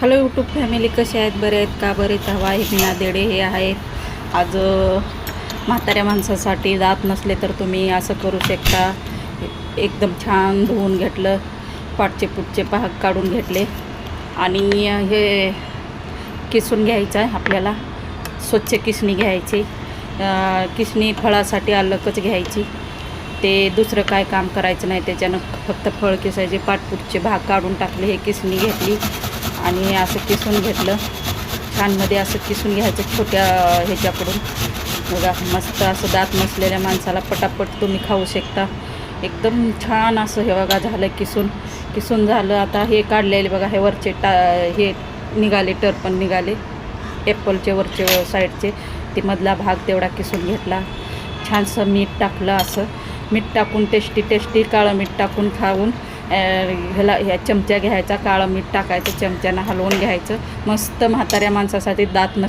Hello YouTube family कसे आहेत? बरे आहेत का? बरे हवा आहे मीना देडे हे आहेत. आज म्हाताऱ्या माणसासाठी जात नसले तर तुम्ही असं करू शकता. एकदम छान धुवून घेतलं पाटचे पुटचे पाहक काढून घेतले. आणि हे किसून घ्यायचं आहे आपल्याला. स्वच्छ किसणी घ्यायची. किसणी फळासाठी अलगच घ्यायची. ते दुसरं काय काम करायचं नाही त्याच्यानं फक्त फळ किसायचे पाटपुटचे भाग काढून टाकले हे किसणी घेतली. आणि असं किसून घेतलं. छानमध्ये असं किसून घ्यायचं छोट्या ह्याच्याकडून. बघा मस्त असं दात नसलेल्या माणसाला पटापट तुम्ही खाऊ शकता. एकदम छान असं हे बघा झालं किसून. किसून झालं आता हे काढलेले बघा हे वरचे टा हे निघाले टर्पण निघाले. ॲपलचे वरचे साईडचे. ते मधला भाग तेवढा किसून घेतला. छानसं मीठ टाकलं असं. मीठ टाकून टेस्टी टेस्टी काळं मीठ टाकून खाऊन ह्याला ह्या चमच्या घ्यायचा काळं मीठ टाकायचं चमच्यानं हलवून घ्यायचं. मस्त म्हाताऱ्या माणसासाठी दात नस